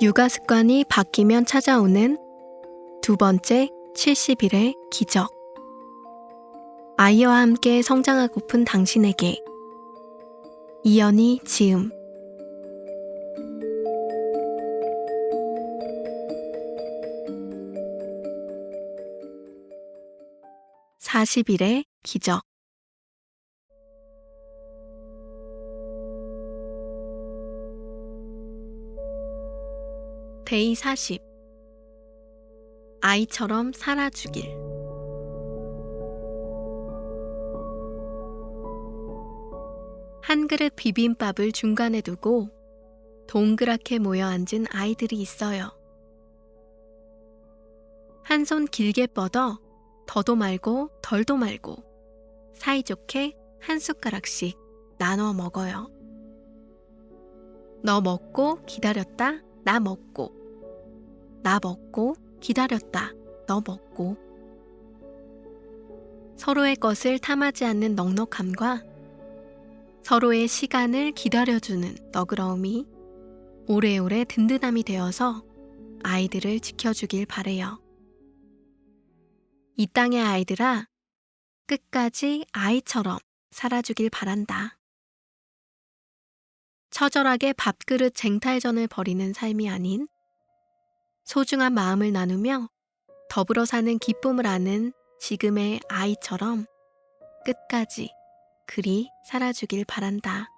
육아 습관이 바뀌면 찾아오는 두 번째 70일의 기적. 아이와 함께 성장하고픈 당신에게 이연이 지음 40일의 기적 데이 40 아이처럼 살아주길 한 그릇 비빔밥을 중간에 두고 동그랗게 모여 앉은 아이들이 있어요. 한 손 길게 뻗어 더도 말고 덜도 말고 사이좋게 한 숟가락씩 나눠 먹어요. 너 먹고 기다렸다, 나 먹고. 나 먹고 기다렸다, 너 먹고. 서로의 것을 탐하지 않는 넉넉함과 서로의 시간을 기다려주는 너그러움이 오래오래 든든함이 되어서 아이들을 지켜주길 바래요. 이 땅의 아이들아, 끝까지 아이처럼 살아주길 바란다. 처절하게 밥그릇 쟁탈전을 벌이는 삶이 아닌 소중한 마음을 나누며 더불어 사는 기쁨을 아는 지금의 아이처럼 끝까지 그리 살아주길 바란다.